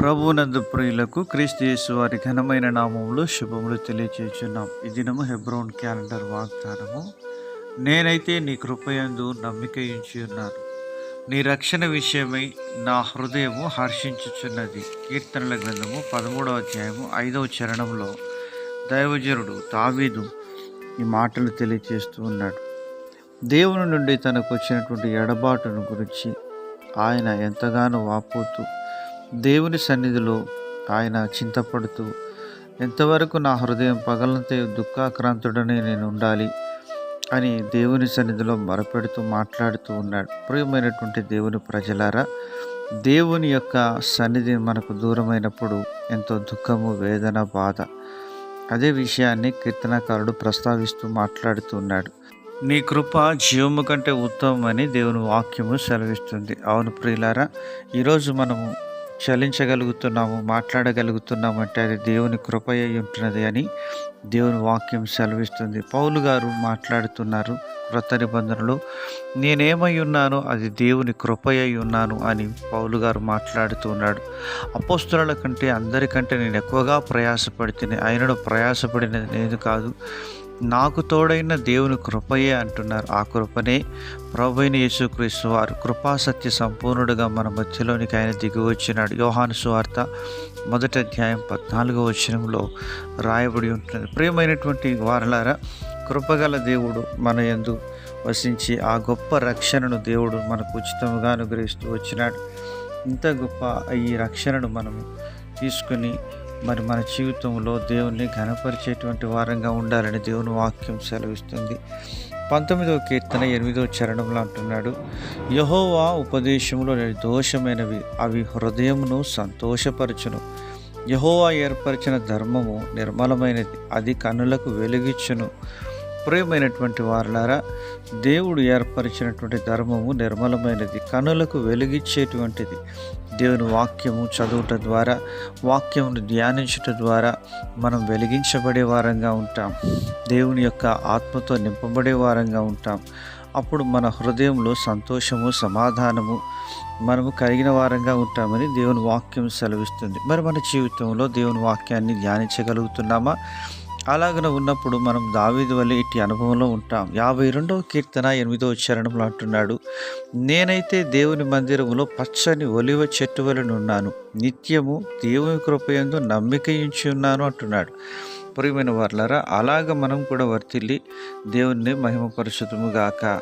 ప్రభునందు ప్రియులకు క్రీస్తు యేసు వారి ఘనమైన నామంలో శుభములు తెలియచేస్తున్నాం ఈ దినము హెబ్రోన్ క్యాలెండర్ వాగ్దానము. నేనైతే నీ కృపయందు నమ్మిక ఉంచి ఉన్నాను నీ రక్షణ విషయమై నా హృదయము హర్షించుచున్నది. కీర్తనల గ్రంథము పదమూడవ అధ్యాయము ఐదవ చరణంలో దైవజనుడు తావీదు ఈ మాటలు తెలియచేస్తూ ఉన్నాడు. దేవుని నుండి తనకు వచ్చినటువంటి ఎడబాటును గురించి ఆయన ఎంతగానో వాపోతూ దేవుని సన్నిధిలో ఆయన చింతపడుతూ ఎంతవరకు నా హృదయం పగలంతే దుఃఖాక్రాంతుడని నేను ఉండాలి అని దేవుని సన్నిధిలో మొరపెడుతూ మాట్లాడుతూ ఉన్నాడు. ప్రియమైనటువంటి దేవుని ప్రజలారా దేవుని యొక్క సన్నిధి మనకు దూరమైనప్పుడు ఎంతో దుఃఖము వేదన బాధ అదే విషయాన్ని కీర్తనకారుడు ప్రస్తావిస్తూ మాట్లాడుతూ ఉన్నాడు. నీ కృప జీవము కంటే ఉత్తమమని దేవుని వాక్యము సెలవిస్తుంది. అవును ప్రియులారా ఈరోజు మనము చలించగలుగుతున్నాము మాట్లాడగలుగుతున్నాము అంటే అది దేవుని కృప అయి ఉంటున్నది అని దేవుని వాక్యం సెలవిస్తుంది. పౌలు గారు మాట్లాడుతున్నారు క్రొత్త నిబంధనలు నేనేమై ఉన్నానో అది దేవుని కృప ఉన్నాను అని పౌలు గారు మాట్లాడుతూ ఉన్నాడు. అపోస్తుల కంటే అందరికంటే నేను ఎక్కువగా ప్రయాసపడితేనే ఆయనను ప్రయాసపడినది నేను కాదు. నాకు తోడైన దేవుని కృపయే అంటున్నారు. ఆ కృపనే ప్రభుైన యేసుక్రీస్తు వారు కృపాసత్య సంపూర్ణుడుగా మన మధ్యలోనికి ఆయన దిగి వచ్చినాడు. యోహాను సువార్త మొదటి అధ్యాయం పద్నాలుగో వచనంలో రాయబడి ఉంటుంది ప్రియమైనటువంటి వారలారా కృపగల దేవుడు మన యందు వసించి ఆ గొప్ప రక్షణను దేవుడు మనకు ఉచితముగా అనుగ్రహిస్తూ వచ్చినాడు. ఇంత గొప్ప ఈ రక్షణను మనము తీసుకుని మరి మన జీవితంలో దేవుణ్ణి ఘనపరిచేటువంటి వారంగా ఉండాలని దేవుని వాక్యం సెలవిస్తుంది. పంతొమ్మిదవ కీర్తన ఎనిమిదవ చరణంలో అంటున్నాడు యహోవా ఉపదేశంలో నిర్దోషమైనవి అవి హృదయమును సంతోషపరచును. యహోవా ఏర్పరిచిన ధర్మము నిర్మలమైనది అది కన్నులకు వెలుగిచ్చును. ప్రియమైనటువంటి వారులారా దేవుడు ఏర్పరిచినటువంటి ధర్మము నిర్మలమైనది కనులకు వెలిగించేటువంటిది దేవుని వాక్యము చదువుట ద్వారా వాక్యమును ధ్యానించుట ద్వారా మనం వెలిగించబడే వారంగా ఉంటాం. దేవుని యొక్క ఆత్మతో నింపబడే వారంగా ఉంటాం. అప్పుడు మన హృదయంలో సంతోషము సమాధానము మనము కలిగిన వారంగా ఉంటామని దేవుని వాక్యం సెలవిస్తుంది. మరి మన జీవితంలో దేవుని వాక్యాన్ని ధ్యానించగలుగుతున్నామా? అలాగన ఉన్నప్పుడు మనం దావీదు వల్ల ఇట్టి అనుభవంలో ఉంటాం. యాభై రెండవ కీర్తన ఎనిమిదవ చరణంలో అంటున్నాడు నేనైతే దేవుని మందిరములో పచ్చని ఒలివ చెట్టు వలన ఉన్నాను నిత్యము దేవుని కృపయందు నమ్మకించి ఉన్నాను అంటున్నాడు. ప్రియమైన వర్లరా అలాగ మనం కూడా వర్తిల్లి దేవుణ్ణి మహిమపరచుదుము గాక.